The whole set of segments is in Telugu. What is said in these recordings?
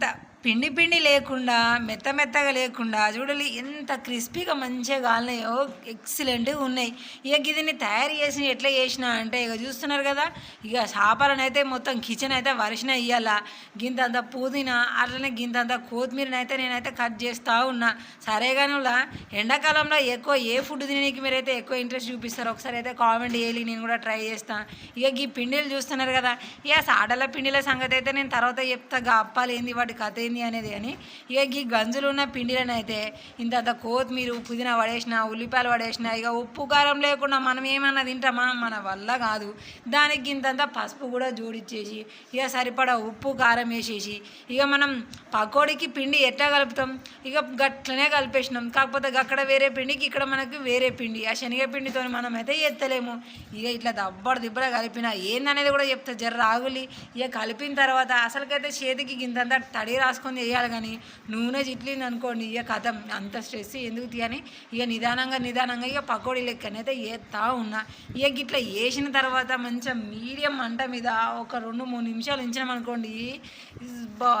that పిండి పిండి లేకుండా మెత్త మెత్తగా లేకుండా చూడాలి ఎంత క్రిస్పీగా మంచిగా కాలినాయో ఎక్సలెంట్గా ఉన్నాయి. ఇక దీన్ని తయారు చేసి ఎట్లా చేసిన అంటే ఇక చూస్తున్నారు కదా ఇక చేపలను అయితే మొత్తం కిచెన్ అయితే వరిసిన ఇయ్యాల. గింతంత పుదీనా అట్లనే గింతంత కొత్తిమీరని అయితే నేనైతే కట్ చేస్తూ ఉన్నా. సరే కానీ ఎండాకాలంలో ఎక్కువ ఏ ఫుడ్ తినడానికి మీరైతే ఎక్కువ ఇంట్రెస్ట్ చూపిస్తారు ఒకసారి అయితే కామెంట్ చేయాలి నేను కూడా ట్రై చేస్తాను ఇక ఈ పిండిలు చూస్తున్నారు కదా ఇక సాడల పిండిల సంగతి అయితే నేను తర్వాత చెప్తా. గా అప్పాలు ఏంది వాటి కథ పోయింది అనేది కానీ ఇక ఈ గంజులు ఉన్న పిండిలను అయితే ఇంత కొత్తిమీర పుదీనా పడేసిన ఉల్లిపాయలు పడేసిన ఇక ఉప్పు కారం లేకుండా మనం ఏమన్నా తింటామా? మన వల్ల కాదు. దానికి ఇంతంత పసుపు కూడా జోడిచ్చేసి ఇక సరిపడా ఉప్పు కారం వేసేసి ఇక మనం పకోడీకి పిండి ఎట్లా కలుపుతాం? ఇక గట్లనే కలిపేసినాం. కాకపోతే అక్కడ వేరే పిండికి ఇక్కడ మనకి వేరే పిండి. ఆ శనగపిండితో మనం అయితే ఎత్తలేము. ఇక ఇట్లా దబ్బడ దిబ్బడ కలిపిన ఏందనేది కూడా చెప్తా జర్ర ఆగులి. ఇక కలిపిన తర్వాత అసలుకైతే చేతికి ఇంతంత తడి రాసుకొని వేయాలి కానీ నూనె చిట్లింది అనుకోండి ఇక కథం అంత స్ట్రెస్ ఎందుకు తీయని ఇక నిదానంగా నిదానంగా ఇక పకోడీ లెక్కనైతే వేస్తా ఉన్నా. ఇక ఇట్లా వేసిన తర్వాత మంచిగా మీడియం మంట మీద ఒక రెండు మూడు నిమిషాలు ఉంచినాం అనుకోండి బా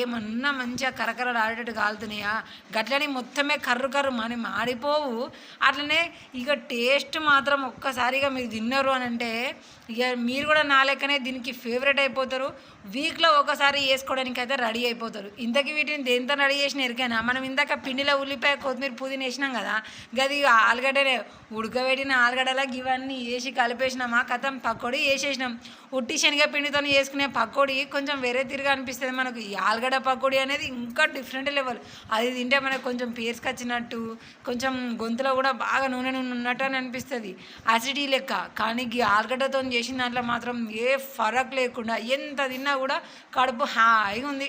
ఏమన్నా మంచిగా కరకరలు ఆడేటట్టు కాలుతున్నాయా? గట్లని మొత్తమే కర్రు కర్రు మన మాడిపోవు. అట్లనే ఇక టేస్ట్ మాత్రం ఒక్కసారిగా మీరు తిన్నారు అని అంటే ఇక మీరు కూడా నా లెక్కనే దీనికి ఫేవరెట్ అయిపోతారు. వీక్లో ఒకసారి వేసుకోవడానికి అయితే రెడీ అయిపోతారు. ఇంతకీ వీటిని దేనితో రెడీ చేసిన ఎరికైనా? మనం ఇందాక పిండిలో ఉల్లిపాయ కొత్తిమీర పుదీన వేసినాం కదా గది ఆలుగడ్డలే ఆలుగడ్డనే ఉడకబెట్టిన ఆలుగడ్డలకు ఇవన్నీ వేసి కలిపేసినామా? కథం పకోడీ వేసేసినాం. ఉట్టి శనగపిండితో వేసుకునే పకోడీ కొంచెం వేరే తిరిగా అనిపిస్తుంది మనకు. ఈ ఆలుగడ్డ పకోడీ అనేది ఇంకా డిఫరెంట్ లెవెల్ అది తింటే మనకు కొంచెం పేరుకొచ్చినట్టు కొంచెం గొంతులో కూడా బాగా నూనె నూనె ఉన్నట్టు అని అనిపిస్తుంది. అసిడిటీ లెక్క. కానీ ఈ ఆలుగడ్డతో చేసిన దాంట్లో మాత్రం ఏ ఫరక్ లేకుండా ఎంత తిన్నా కూడా కడుపు హాయిగా ఉంది.